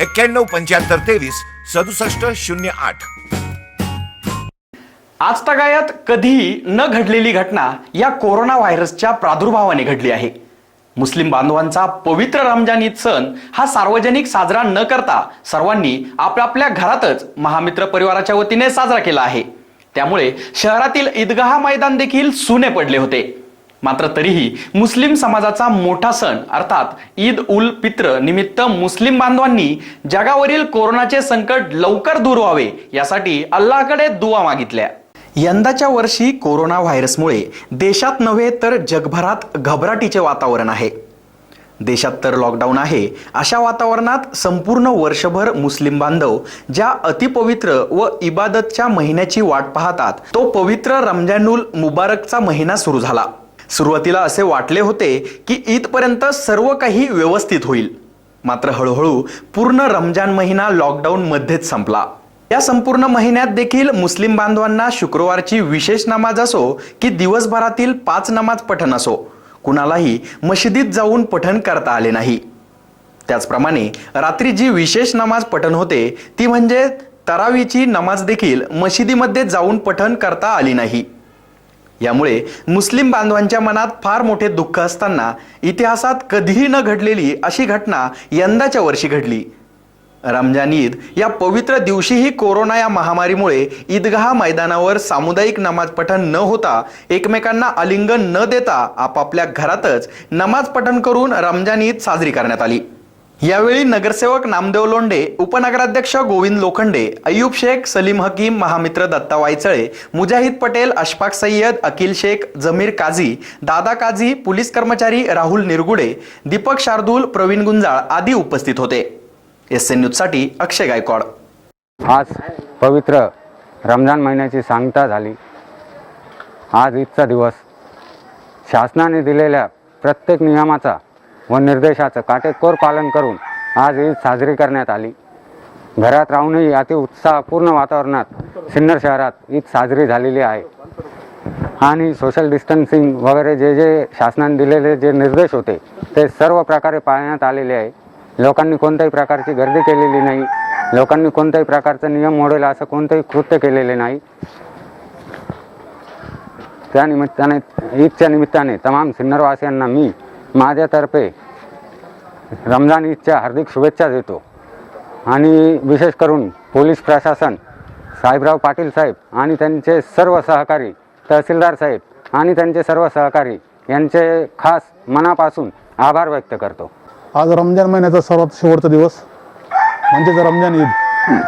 एक्क्याण्णव पंच्याहत्तर तेवीस सदुसष्ट शून्य आठ. आजतागायत कधीही न घडलेली घटना या कोरोना व्हायरसच्या प्रादुर्भावाने घडली आहे. मुस्लिम बांधवांचा पवित्र रमजान ईद सण हा सार्वजनिक साजरा न करता सर्वांनी आपापल्या घरातच महामित्र परिवाराच्या वतीने साजरा केला आहे. त्यामुळे शहरातील ईदगाह मैदान देखील सुने पडले होते. मात्र तरीही मुस्लिम समाजाचा मोठा सण अर्थात ईद उल पित्र निमित्त मुस्लिम बांधवांनी जगावरील कोरोनाचे संकट लवकर दूर व्हावे यासाठी अल्लाहकडे दुवा मागितल्या. यंदाच्या वर्षी कोरोना व्हायरसमुळे देशात नव्हे तर जगभरात घबराटीचे वातावरण आहे. देशात तर लॉकडाऊन आहे अशा वातावरणात संपूर्ण वर्षभर मुस्लिम बांधव ज्या अतिपवित्र व इबादतच्या महिन्याची वाट पाहतात तो पवित्र रमजानुल मुबारकचा महिना सुरू झाला. सुरुवातीला असे वाटले होते की ईदपर्यंत सर्व काही व्यवस्थित होईल. मात्र हळूहळू पूर्ण रमजान महिना लॉकडाऊन मध्येच संपला. या संपूर्ण महिन्यात देखील मुस्लिम बांधवांना शुक्रवारची विशेष नमाज असो की दिवसभरातील पाच नमाज पठण असो कुणालाही मशिदीत जाऊन पठण करता आले नाही. त्याचप्रमाणे रात्री जी विशेष नमाज पठण होते ती म्हणजे तरावीची नमाज देखील मशिदीमध्ये जाऊन पठण करता आली नाही. यामुळे मुस्लिम बांधवांच्या मनात फार मोठे दुःख असताना इतिहासात कधीही न घडलेली अशी घटना यंदाच्या वर्षी घडली. रमजान ईद या पवित्र दिवशीही कोरोना या महामारीमुळे ईदगाह मैदानावर सामुदायिक नमाज पठण न होता एकमेकांना आलिंगन न देता आपापल्या घरातच नमाज पठण करून रमजान ईद साजरी करण्यात आली. यावेळी नगरसेवक नामदेव लोंडे उपनगराध्यक्ष गोविंद लोखंडे अय्यूब शेख सलीम हकीम महामित्र दत्ता वायचळे मुजाहिद पटेल अशफाक सय्यद अकिल शेख जमीर काझी दादा काझी पोलीस कर्मचारी राहुल निरगुडे दीपक शार्दूल प्रवीण गुंजाळ आदी उपस्थित होते. एस एन न्यूजसाठी अक्षय गायकवाड. आज पवित्र रमजान महिन्याची सांगता झाली. आज ईदचा दिवस. शासनाने दिलेल्या प्रत्येक नियमाचा व निर्देशाचं काटेकोर पालन करून आज ईद साजरी करण्यात आली. घरात राहूनही अति उत्साहपूर्ण वातावरणात सिन्नर शहरात ईद साजरी झालेली आहे. आणि सोशल डिस्टन्सिंग वगैरे जे जे शासनाने दिलेले जे निर्देश होते ते सर्व प्रकारे पाळण्यात आलेले आहे. लोकांनी कोणत्याही प्रकारची गर्दी केलेली नाही. लोकांनी कोणत्याही प्रकारचा नियम मोडेल असं कोणतंही कृत्य केलेले नाही. त्या निमित्ताने ईदच्या निमित्ताने तमाम सिन्नरवासियांना मी माझ्यातर्फे रमजान ईदच्या हार्दिक शुभेच्छा देतो. आणि विशेष करून पोलीस प्रशासन साहेबराव पाटील साहेब आणि त्यांचे सर्व सहकारी तहसीलदार साहेब आणि त्यांचे सर्व सहकारी यांचे खास मनापासून आभार व्यक्त करतो. आज रमजान महिन्याचा सर्वात शेवटचा दिवस म्हणजेच रमजान ईद.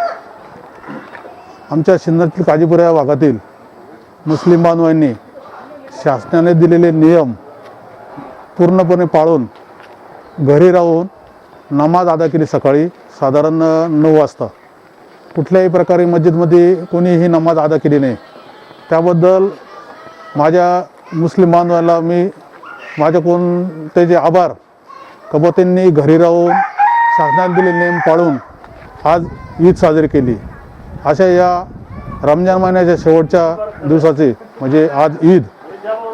आमच्या सिन्नरतील काजीपुरा या भागातील मुस्लिम बांधवांनी शासनाने दिलेले नियम पूर्णपणे पाळून घरी राहून नमाज अदा केली सकाळी साधारण नऊ वाजता. कुठल्याही प्रकारे मस्जिदमध्ये कोणीही नमाज अदा केली नाही. त्याबद्दल माझ्या मुस्लिम बांधवांना मी माझ्याकडून त्याचे आभार का घरी राहून शासनाने दिले नियम पाळून आज ईद साजरी केली. अशा या रमजान महिन्याच्या शेवटच्या दिवसाचे म्हणजे आज ईद.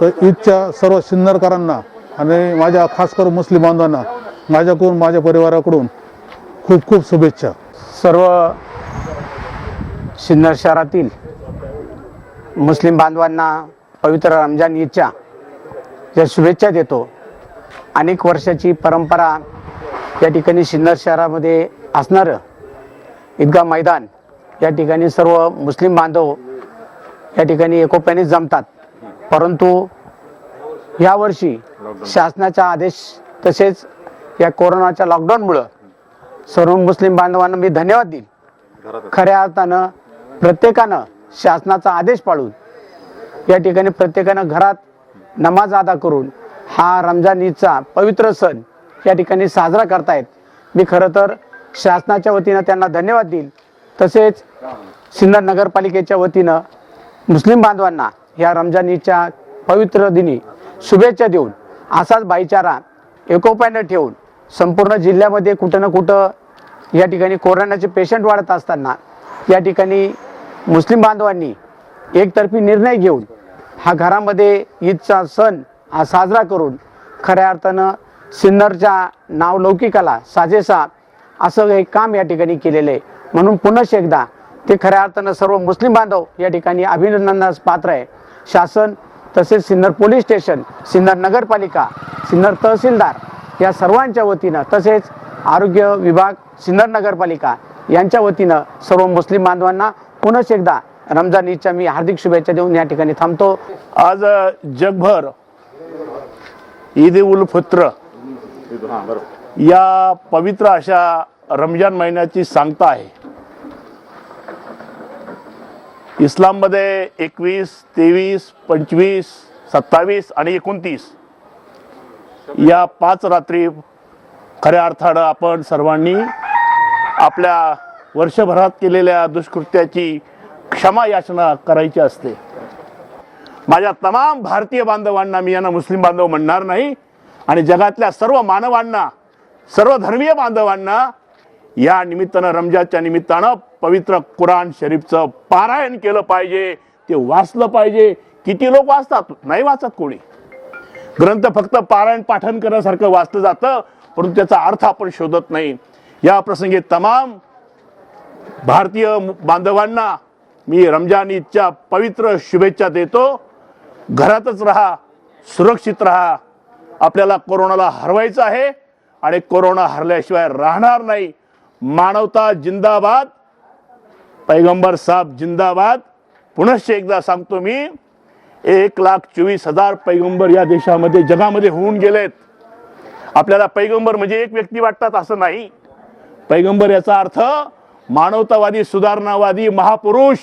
तर ईदच्या सर्व सिन्नरकरांना आणि माझ्या खास करून मुस्लिम बांधवांना माझ्याकडून माझ्या परिवाराकडून खूप खूप शुभेच्छा. सर्व सिन्नर शहरातील मुस्लिम बांधवांना पवित्र रमजान ईदच्या ज्या शुभेच्छा देतो. अनेक वर्षाची परंपरा या ठिकाणी सिन्नर शहरामध्ये असणारं ईदगा मैदान या ठिकाणी सर्व मुस्लिम बांधव या ठिकाणी एकोप्याने जमतात. परंतु यावर्षी शासनाचा आदेश तसेच या कोरोनाच्या लॉकडाऊनमुळं सर्व मुस्लिम बांधवांना मी धन्यवाद देईल खऱ्या अर्थानं प्रत्येकानं शासनाचा आदेश पाळून या ठिकाणी प्रत्येकानं घरात नमाज अदा करून हा रमजान ईदचा पवित्र सण या ठिकाणी साजरा करतायत. मी खरं तर शासनाच्या वतीनं त्यांना धन्यवाद देईल तसेच सिन्नर नगरपालिकेच्या वतीनं मुस्लिम बांधवांना या रमजान ईदच्या पवित्र दिनी शुभेच्छा देऊन असाच भाईचारा एकोप्यानं ठेवून संपूर्ण जिल्ह्यामध्ये कुठं ना कुठं या ठिकाणी कोरोनाचे पेशंट वाढत असताना या ठिकाणी मुस्लिम बांधवांनी एकतर्फी निर्णय घेऊन हा घरामध्ये ईदचा सण हा साजरा करून खऱ्या अर्थानं सिन्नरच्या नावलौकिकाला साजेसा असं हे काम या ठिकाणी केलेलं आहे. म्हणून पुनश एकदा ते खऱ्या अर्थानं सर्व मुस्लिम बांधव या ठिकाणी अभिनंदनास पात्र आहे. शासन तसेच सिन्नर पोलीस स्टेशन सिन्नर नगरपालिका सिन्नर तहसीलदार या सर्वांच्या वतीनं तसेच आरोग्य विभाग सिन्नर नगरपालिका यांच्या वतीनं सर्व मुस्लिम बांधवांना पुनश एकदा रमजान ईदच्या मी हार्दिक शुभेच्छा देऊन या ठिकाणी थांबतो. आज जगभर ईद उल फित्र या पवित्र अशा रमजान महिन्याची सांगता आहे. इस्लाममध्ये एकवीस तेवीस पंचवीस सत्तावीस आणि एकोणतीस या पाच रात्री खऱ्या अर्थानं आपण सर्वांनी आपल्या वर्षभरात केलेल्या दुष्कृत्याची क्षमा याचना करायची असते. माझ्या तमाम भारतीय बांधवांना मी यांना मुस्लिम बांधव म्हणणार नाही आणि जगातल्या सर्व मानवांना सर्व धर्मीय बांधवांना या निमित्तानं रमजानच्या निमित्तानं पवित्र कुराण शरीफचं पारायण केलं पाहिजे ते वाचलं पाहिजे. किती लोक वाचतात? नाही वाचत कोणी. ग्रंथ फक्त पारायण पाठन करण्यासारखं वाचलं जातं परंतु त्याचा अर्थ आपण शोधत नाही. या प्रसंगी तमाम भारतीय बांधवांना मी रमजान ईदच्या पवित्र शुभेच्छा देतो. घरातच राहा सुरक्षित राहा. आपल्याला कोरोनाला हरवायचं आहे आणि कोरोना हरल्याशिवाय राहणार नाही. मानवता जिंदाबाद. पैगंबर साहेब जिंदाबाद. पुनश्च एकदा सांगतो मी एक लाख चोवीस हजार पैगंबर या देशामध्ये जगामध्ये होऊन गेलेत. आपल्याला पैगंबर म्हणजे एक व्यक्ती वाटतात असं नाही. पैगंबर याचा अर्थ मानवतावादी सुधारणावादी महापुरुष.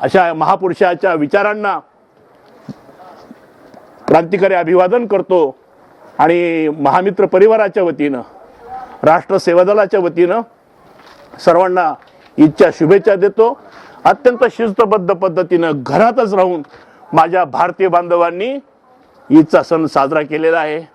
अशा महापुरुषाच्या विचारांना क्रांतिकारी अभिवादन करतो आणि महामित्र परिवाराच्या वतीनं राष्ट्र सेवा दलाच्या वतीनं सर्वांना ईदच्या शुभेच्छा देतो. अत्यंत शिस्तबद्ध पद्धतीनं घरातच राहून माझ्या भारतीय बांधवांनी ईदचा सण साजरा केलेला आहे.